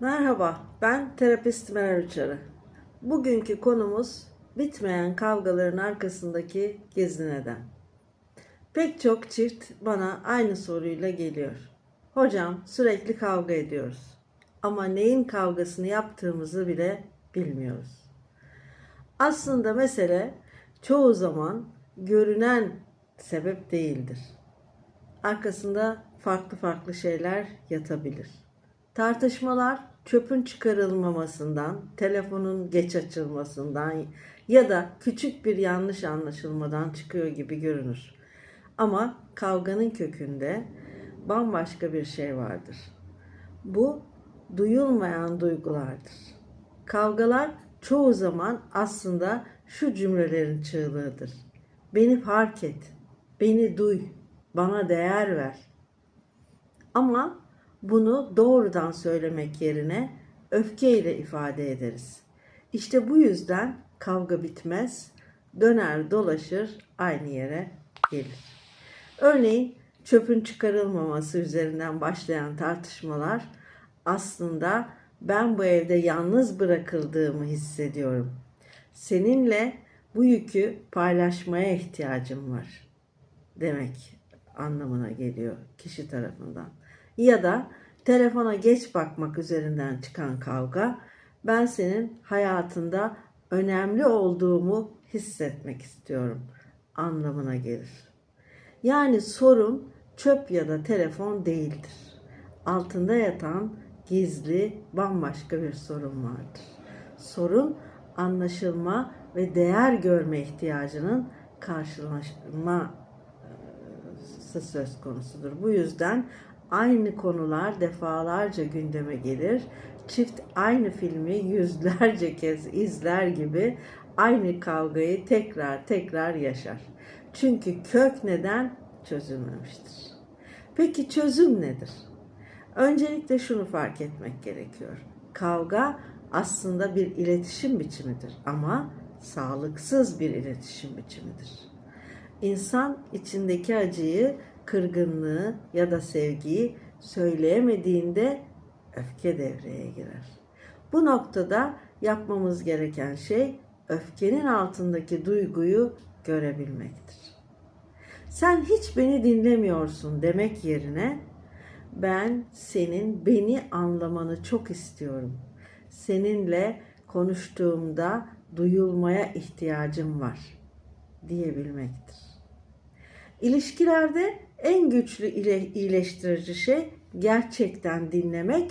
Merhaba, ben terapist Meral Uçarı. Bugünkü konumuz bitmeyen kavgaların arkasındaki gizli neden. Pek çok çift bana aynı soruyla geliyor. Hocam sürekli kavga ediyoruz. Ama neyin kavgasını yaptığımızı bile bilmiyoruz. Aslında mesele çoğu zaman görünen sebep değildir. Arkasında farklı farklı şeyler yatabilir. Tartışmalar çöpün çıkarılmamasından, telefonun geç açılmasından ya da küçük bir yanlış anlaşılmadan çıkıyor gibi görünür. Ama kavganın kökünde bambaşka bir şey vardır. Bu duyulmayan duygulardır. Kavgalar çoğu zaman aslında şu cümlelerin çığlığıdır. Beni fark et, beni duy, bana değer ver. Ama bunu doğrudan söylemek yerine öfkeyle ifade ederiz. İşte bu yüzden kavga bitmez, döner dolaşır aynı yere gelir. Örneğin çöpün çıkarılmaması üzerinden başlayan tartışmalar aslında ben bu evde yalnız bırakıldığımı hissediyorum. Seninle bu yükü paylaşmaya ihtiyacım var demek anlamına geliyor kişi tarafından. Ya da telefona geç bakmak üzerinden çıkan kavga ben senin hayatında önemli olduğumu hissetmek istiyorum anlamına gelir. Yani sorun çöp ya da telefon değildir. Altında yatan gizli bambaşka bir sorun vardır. Sorun anlaşılma ve değer görme ihtiyacının karşılaşma e, söz konusudur. Bu yüzden aynı konular defalarca gündeme gelir. Çift aynı filmi yüzlerce kez izler gibi aynı kavgayı tekrar tekrar yaşar. Çünkü kök neden çözülmemiştir. Peki çözüm nedir? Öncelikle şunu fark etmek gerekiyor. Kavga aslında bir iletişim biçimidir ama sağlıksız bir iletişim biçimidir. İnsan içindeki acıyı, kırgınlığı ya da sevgiyi söyleyemediğinde öfke devreye girer. Bu noktada yapmamız gereken şey öfkenin altındaki duyguyu görebilmektir. Sen hiç beni dinlemiyorsun demek yerine ben senin beni anlamanı çok istiyorum. Seninle konuştuğumda duyulmaya ihtiyacım var diyebilmektir. İlişkilerde en güçlü ile iyileştirici şey gerçekten dinlemek